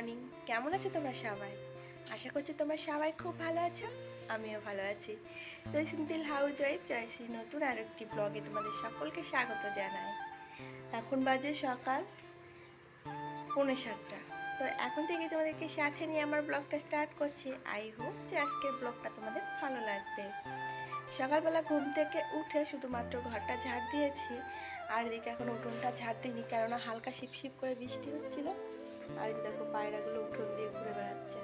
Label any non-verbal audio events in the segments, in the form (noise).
আছো তোমরা সবাই? আশা করছি তোমরা সবাই খুব ভালো আছো, আমিও ভালো আছি। তো সিম্পল হাউস ওয়াইফ জয়শ্রী নতুন আর একটি ব্লগে তোমাদের সকলকে স্বাগত জানাই। এখন বাজে সকাল পৌনে সাতটা। তো এখন থেকে তোমাদেরকে সাথে নিয়ে আমার ব্লগটা স্টার্ট করছি। আই হোপ যে আজকের ব্লগটা তোমাদের ভালো লাগবে। সকালবেলা ঘুম থেকে উঠে শুধুমাত্র ঘরটা ঝাড় দিয়েছি। আর এদিকে এখন উঠোনটা ঝাড় দিইনি, কেননা হালকা শিপশিপ করে বৃষ্টি হচ্ছিল। আর যে দেখো পায়রাগুলো উঠোন দিয়ে ঘুরে বেড়াচ্ছে।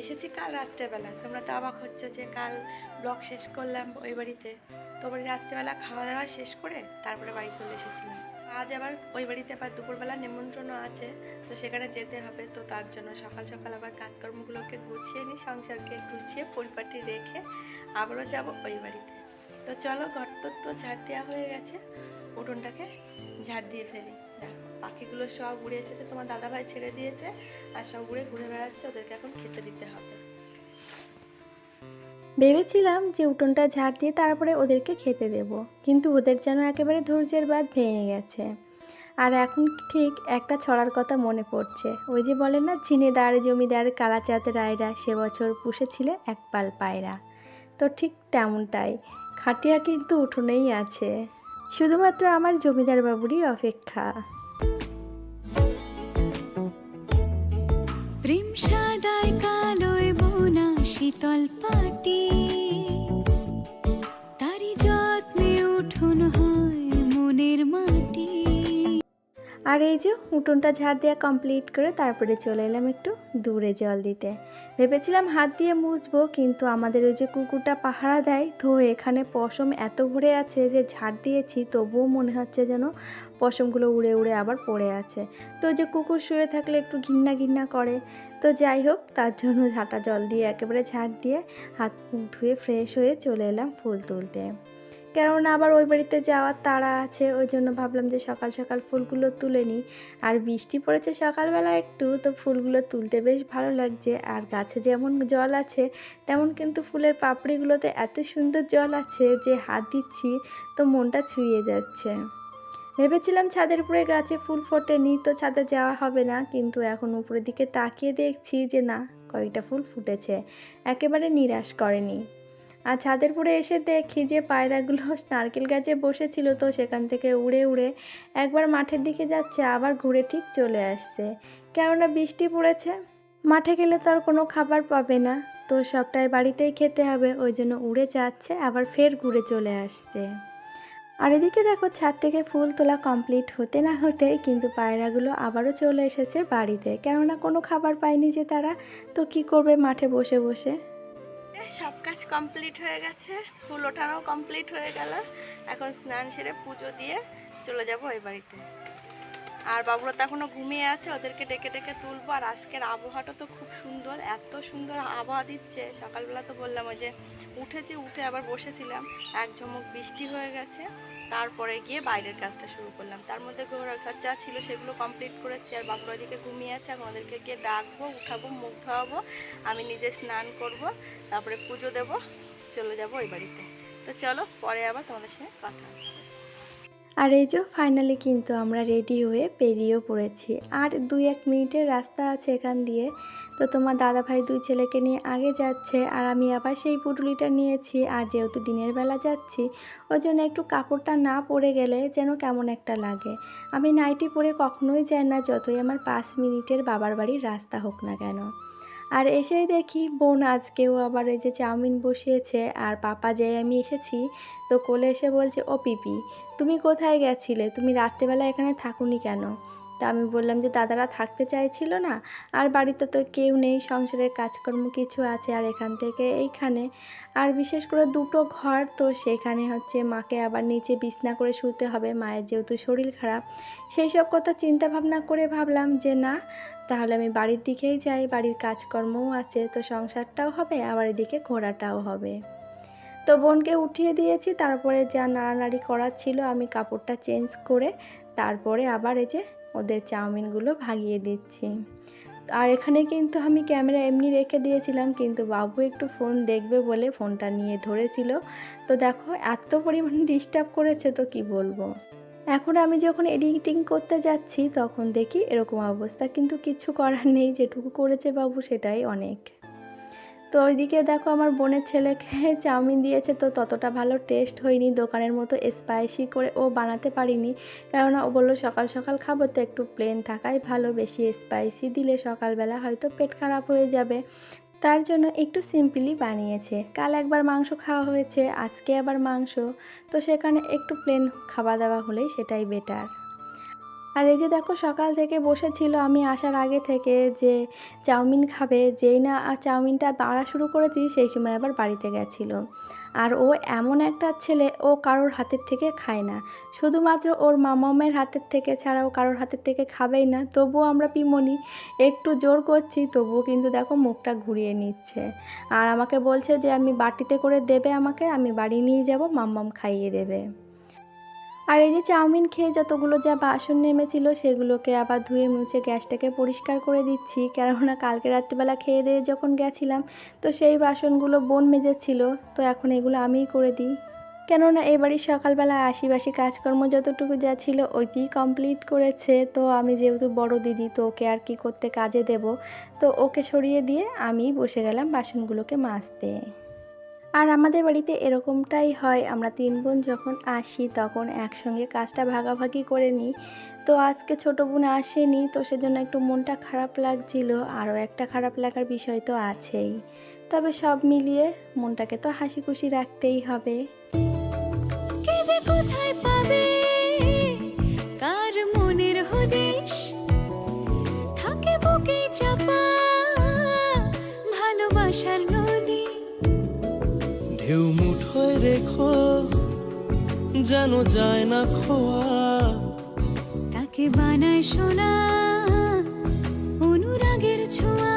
এসেছি কাল রাত্রেবেলা, তোমরা তো অবাক হচ্ছে যে কাল ব্লগ শেষ করলাম ওই বাড়িতে। তো বাড়ি রাত্রেবেলা খাওয়া দাওয়া শেষ করে তারপরে বাড়ি চলে এসেছিলাম। আজ আবার ওই বাড়িতে আবার দুপুরবেলা নেমন্ত্রণও আছে, তো সেখানে যেতে হবে, তো তার জন্য সকাল সকাল আবার কাজকর্মগুলোকে গুছিয়ে নিই, সংসারকে গুছিয়ে পরিপাটি রেখে আবারও যাব ওই বাড়িতে। তো চলো ঘর তো ঝাড় দেওয়া হয়ে গেছে, উঠোনটাকে ঝাড় দিয়ে ফেলি। পাখিগুলো সব উড়ে এসেছে, তোমার দাদাভাই ছেড়ে দিয়েছে, আর সব উড়ে ঘুরে বেড়াচ্ছে, ওদেরকে এখন খেতে দিতে হবে। ভেবেছিলাম যে উঠোনটা ঝাড় দিয়ে তারপরে ওদেরকে খেতে দেব, কিন্তু ওদের যেন একেবারে ধৈর্যের বাদ ভেঙে গেছে। আর এখন ঠিক একটা ছড়ার কথা মনে পড়ছে, ওই যে বলে না, ঝিনেদার, জমিদার, কালাচাঁদ রায়রা সে বছর পুষেছিলে এক পাল পায়রা। তো ঠিক তেমনটাই, খাটিয়া কিন্তু উঠোনেই আছে। শুধুমাত্র আমার জমিদার বাবুরই অপেক্ষা। প্রেম সাদায় কালোয় বোনা শীতল পাটি। আর এই যে উঠোনটা ঝাড় দেওয়া কমপ্লিট করে তারপরে চলে এলাম একটু দূরে জল দিতে। ভেবেছিলাম হাত দিয়ে মুছবো, কিন্তু আমাদের ওই যে কুকুরটা পাহারা দেয়, তো এখানে পশম এত ভরে আছে যে ঝাড় দিয়েছি, তবুও মনে হচ্ছে যেন পশমগুলো উড়ে উড়ে আবার পড়ে আছে। তো যে কুকুর শুয়ে থাকলে একটু ঘিন্না ঘিন্না করে। তো যাই হোক, তার জন্য ঝাঁটা জল দিয়ে একেবারে ঝাড় দিয়ে হাত মুখ ধুয়ে ফ্রেশ হয়ে চলে এলাম ফুল তুলতে। কেননা আবার ওই বাড়িতে যাওয়ার তাড়া আছে, ওই জন্য ভাবলাম যে সকাল সকাল ফুলগুলো তুলে নিই। আর বৃষ্টি পড়েছে সকালবেলা একটু, তো ফুলগুলো তুলতে বেশ ভালো লাগছে। আর গাছে যেমন জল আছে, তেমন কিন্তু ফুলের পাপড়িগুলোতে এত সুন্দর জল আছে যে হাত দিচ্ছি, তো মনটা ছুঁয়ে যাচ্ছে। ভেবেছিলাম ছাদের উপরে গাছে ফুল ফোটেনি, তো ছাদে যাওয়া হবে না। কিন্তু এখন উপরের দিকে তাকিয়ে দেখছি যে না, কয়েকটা ফুল ফুটেছে। একেবারে নিরাশ করেনি। আর ছাদের উপরে এসে দেখি যে পায়রাগুলো (laughs) নারকেল গাছে বসেছিল, তো সেখান থেকে উড়ে উড়ে একবার মাঠের দিকে যাচ্ছে, আবার ঘুরে ঠিক চলে আসছে। কেননা বৃষ্টি পড়েছে, মাঠে গেলে তো আর কোনো খাবার পাবে না। তো সবটাই বাড়িতেই খেতে হবে, ওই জন্য উড়ে যাচ্ছে, আবার ফের ঘুরে চলে আসছে। আর এদিকে দেখো, ছাদ থেকে ফুল তোলা কমপ্লিট হতে না হতে কিন্তু পায়রাগুলো আবারও চলে এসেছে বাড়িতে। কেননা কোনো খাবার পায়নি যে তারা, তো কি করবে মাঠে বসে বসে? সব কাজ কমপ্লিট হয়ে গেছে, ফুল ওঠানো কমপ্লিট হয়ে গেল। এখন স্নান সেরে পুজো দিয়ে চলে যাব ওই বাড়িতে। আর বাবুরা তো এখনও ঘুমিয়ে আছে, ওদেরকে ডেকে ডেকে তুলবো। আর আজকের আবহাওয়াটা তো খুব সুন্দর, এত সুন্দর আবহাওয়া দিচ্ছে। সকালবেলা তো বললাম ওই যে উঠেছি উঠে আবার বসেছিলাম, এক ঝমক বৃষ্টি হয়ে গেছে, তারপরে গিয়ে বাইরের কাজটা শুরু করলাম। তার মধ্যে ঘোরার যা ছিল সেগুলো কমপ্লিট করেছি আর বাবুরা দিকে ঘুমিয়ে আছে, আমি ওদেরকে গিয়ে ডাকবো, উঠাবো, মুখ ধোয়াবো, আমি নিজে স্নান করব, তারপরে পুজো দেব, চলে যাব ওই বাড়িতে। তো চলো, পরে আবার তোমাদের সঙ্গে কথা হচ্ছে। আর এই যে ফাইনালি কিন্তু আমরা রেডি হয়ে পেরিয়েও পড়েছি। আর দুই এক মিনিটের রাস্তা আছে এখান দিয়ে। তো তোমার দাদা ভাই দুই ছেলেকে নিয়ে আগে যাচ্ছে আর আমি আবার সেই পুটুলিটা নিয়েছি আর যেহেতু দিনের বেলা যাচ্ছি, ওই জন্য একটু কাপড়টা না পরে গেলে যেন কেমন একটা লাগে। আমি নাইটি পরে কখনোই যাই না, যতই আমার পাঁচ মিনিটের বাবার বাড়ির রাস্তা হোক না কেন। আর এসেই দেখি বোন আজকেও আবার এই যে চাউমিন বসিয়েছে আর পাপা যে আমি এসেছি, তো কোলে এসে বলছে, ও পিপি, তুমি কোথায় গেছিলে? তুমি রাত্রেবেলা এখানে থাকুনি কেন? তা আমি বললাম যে, দাদারা থাকতে চাইছিল না, আর বাড়িতে তো কেউ নেই, সংসারের কাজকর্ম কিছু আছে আর এখান থেকে এইখানে। আর বিশেষ করে দুটো ঘর, তো সেখানে হচ্ছে মাকে আবার নিচে বিছনা করে শুতে হবে, মায়ের যেহেতু শরীর খারাপ। সেই সব কথা চিন্তা ভাবনা করে ভাবলাম যে, না তাহলে আমি বাড়ির দিকেই যাই, বাড়ির কাজকর্মও আছে, তো সংসারটাও হবে, আবার এদিকে ঘোরাটাও হবে। তো বোনকে উঠিয়ে দিয়েছি, তারপরে যা নাড়ানাড়ি করার ছিল আমি কাপড়টা চেঞ্জ করে তারপরে আবার এই যে ওদের চাউমিনগুলো ভাগিয়ে দিচ্ছি। আর এখানে কিন্তু আমি ক্যামেরা এমনি রেখে দিয়েছিলাম, কিন্তু বাবু একটু ফোন দেখবে বলে ফোনটা নিয়ে ধরেছিল। তো দেখো, এত পরিমাণে ডিস্টার্ব (laughs) করেছে, তো কি বলব? এখন আমি যখন এডিটিং করতে যাচ্ছি, তখন দেখি এরকম অবস্থা। কিন্তু কিছু করার নেই, যেটুকু করেছে বাবু সেটাই অনেক। তো ওইদিকে দেখো আমার বোনের ছেলেকে (laughs) চাউমিন দিয়েছে, তো ততটা ভালো টেস্ট হয়নি। দোকানের মতো স্পাইসি করে ও বানাতে পারিনি। কেননা ও বলল, সকাল সকাল খাব তো একটু প্লেন থাকাই ভালো। বেশি স্পাইসি দিলে সকালবেলা হয়তো পেট খারাপ হয়ে যাবে। তার জন্য একটু সিম্পলি বানিয়েছে। কাল একবার মাংস খাওয়া হয়েছে, আজকে আবার মাংস। তো সেখানে একটু প্লেন খাওয়া দাওয়া হলেই সেটাই বেটার আর এই যে দেখো, সকাল থেকে বসেছিল আমি আসার আগে থেকে যে চাউমিন খাবে, যেই না চাউমিনটা বাড়া শুরু করেছি সেই সময় আবার বাড়িতে গেছিল। আর ও এমন একটা ছেলে ও কারোর হাতের থেকে খায় না। শুধুমাত্র ওর মামামের হাতের থেকে ছাড়া ও কারোর হাতের থেকে খাবেই না। তবুও আমরা পিমনি, একটু জোর করছি, তবুও কিন্তু দেখো মুখটা ঘুরিয়ে নিচ্ছে। আর আমাকে বলছে যে, আমি বাটিতে করে দেবে আমাকে, আমি বাড়ি নিয়ে যাব মাম্মাম খাইয়ে দেবে। আর এই যে চাউমিন খেয়ে যতগুলো যা বাসন নেমেছিল, সেগুলোকে আবার ধুয়ে মুছে গ্যাসটাকে পরিষ্কার করে দিচ্ছি। কেননা কালকে রাত্রিবেলা খেয়ে দিয়ে যখন গেছিলাম, তো সেই বাসনগুলো বোন মেজেছিল, তো এখন এগুলো আমিই করে দিই। কেননা বাড়ির সকালবেলা আশিবাসি কাজকর্ম যতটুকু যা ছিল ওইটি কমপ্লিট করেছে। তো আমি যেহেতু বড় দিদি, তো ওকে আর কি করতে কাজে দেব? তো ওকে সরিয়ে দিয়ে আমি বসে গেলাম বাসনগুলোকে মাজতে। আর আমাদের বাড়িতে এরকমটাই হয়। আমরা তিন বোন যখন আসি তখন একসঙ্গে কাজটা ভাগাভাগি করে নিই। তো আজকে ছোটো বোন আসেনি তো সেজন্য একটু মনটা খারাপ লাগছিল। আরও একটা খারাপ লাগার বিষয় তো আছেই। তবে সব মিলিয়ে মনটাকে তো হাসি খুশি রাখতেই হবে। কোথায় পাবে? মনের থাকে ভালোবাসার ঢেউ মুঠোয় রেখো যেন যায় না খোয়া। তাকে বানায় সোনা অনুরাগের ছোঁয়া।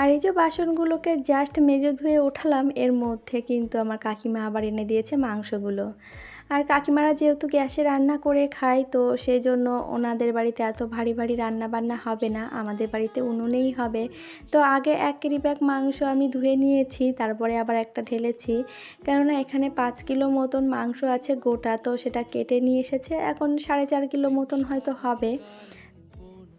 আর এই যে বাসনগুলোকে জাস্ট মেজে ধুয়ে ওঠালাম এর মধ্যে কিন্তু আমার কাকিমা আবার এনে দিয়েছে মাংসগুলো। আর কাকিমারা যেহেতু গ্যাসে রান্না করে খায়, তো সেই জন্য ওনাদের বাড়িতে এত ভারী ভারী রান্না বান্না হবে না, আমাদের বাড়িতে উনুনেই হবে। তো আগে এক কেজি ব্যাগ মাংস আমি ধুয়ে নিয়েছি, তারপরে আবার একটা ঢেলেছি। কেননা এখানে পাঁচ কিলো মতন মাংস আছে গোটা, তো সেটা কেটে নিয়ে এসেছে, এখন সাড়ে চার কিলো মতন হয়তো হবে।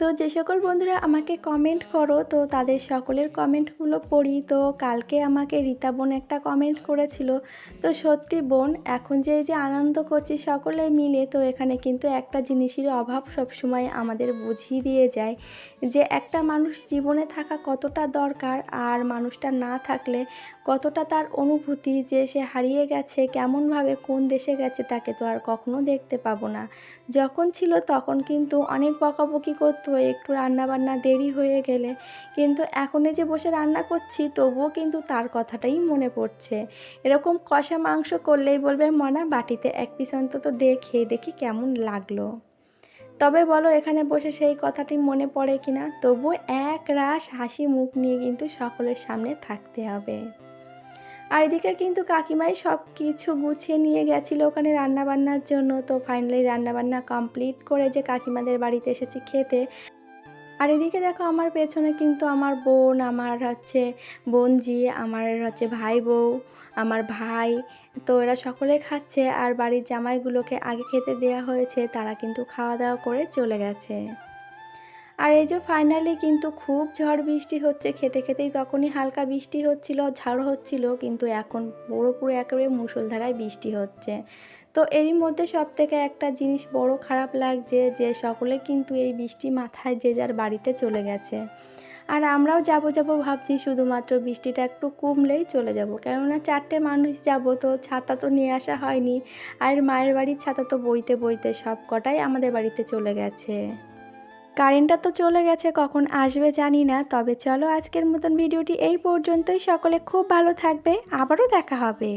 তো যে সকল বন্ধুরা আমাকে কমেন্ট করো, তো তাদের সকলের কমেন্টগুলো পড়ি। তো কালকে আমাকে রীতা বোন একটা কমেন্ট করেছিল। তো সত্যি বোন, এখন যে এই যে আনন্দ করছি সকলে মিলে, তো এখানে কিন্তু একটা জিনিসের অভাব সবসময় আমাদের বুঝিয়ে দিয়ে যায়। যে একটা মানুষ জীবনে থাকা কতটা দরকার আর মানুষটা না থাকলে কতটা তার অনুভূতি যে সে হারিয়ে গেছে, কেমনভাবে কোন দেশে গেছে, তাকে তো আর কখনো দেখতে পাবো না। যখন ছিল তখন কিন্তু অনেক বকাবকি করতো, একটু রান্না বান্না দেরি হয়ে গেলে। কিন্তু এখন এই যে বসে রান্না করছি, তবুও কিন্তু তার কথাটাই মনে পড়ছে। এরকম কষা মাংস করলেই বলবে, মনা, বাটিতে এক পিস অন্তত দিয়ে খেয়ে দেখি কেমন লাগল। তবে বলো, এখানে বসে সেই কথাটি মনে পড়ে কিনা? তবুও এক রাস হাসি মুখ নিয়ে কিন্তু সকলের সামনে থাকতে হবে। আর এদিকে কিন্তু কাকিমাই সব কিছু গুছিয়ে নিয়ে গেছিল ওখানে রান্নাবান্নার জন্য। তো ফাইনালি রান্নাবান্না কমপ্লিট করে যে কাকিমাদের বাড়িতে এসেছি খেতে। আর এদিকে দেখো আমার পেছনে কিন্তু আমার বোন, আমার হচ্ছে বোনজি, আমার হচ্ছে ভাই বউ, আমার ভাই। তো এরা সকলে খাচ্ছে আর বাড়ির জামাইগুলোকে আগে খেতে দেওয়া হয়েছে, তারা কিন্তু খাওয়া দাওয়া করে চলে গেছে। আর এই যে ফাইনালি কিন্তু খুব ঝড় বৃষ্টি হচ্ছে, খেতে খেতেই তখনই হালকা বৃষ্টি হচ্ছিল, ঝড় হচ্ছিল, কিন্তু এখন পুরোপুরি একেবারে মুষলধারায় বৃষ্টি হচ্ছে। তো এরই মধ্যে সব থেকে একটা জিনিস বড় খারাপ লাগছে যে সকলে কিন্তু এই বৃষ্টি মাথায় যে যার বাড়িতে চলে গেছে। আর আমরাও যাব যাব ভাবছি, শুধুমাত্র বৃষ্টিটা একটু কমলেই চলে যাব। কেননা চারটে মানুষ যাব তো ছাতা তো নিয়ে আসা হয়নি, আর মায়ের বাড়ির ছাতা তো বইতে বইতে সব কটাই আমাদের বাড়িতে চলে গেছে। কারেন্টটা তো চলে গেছে, কখন আসবে জানি না। তবে চলো আজকের মতন ভিডিওটি এই পর্যন্তই। সকলে খুব ভালো থাকবে। আবারও দেখা হবে।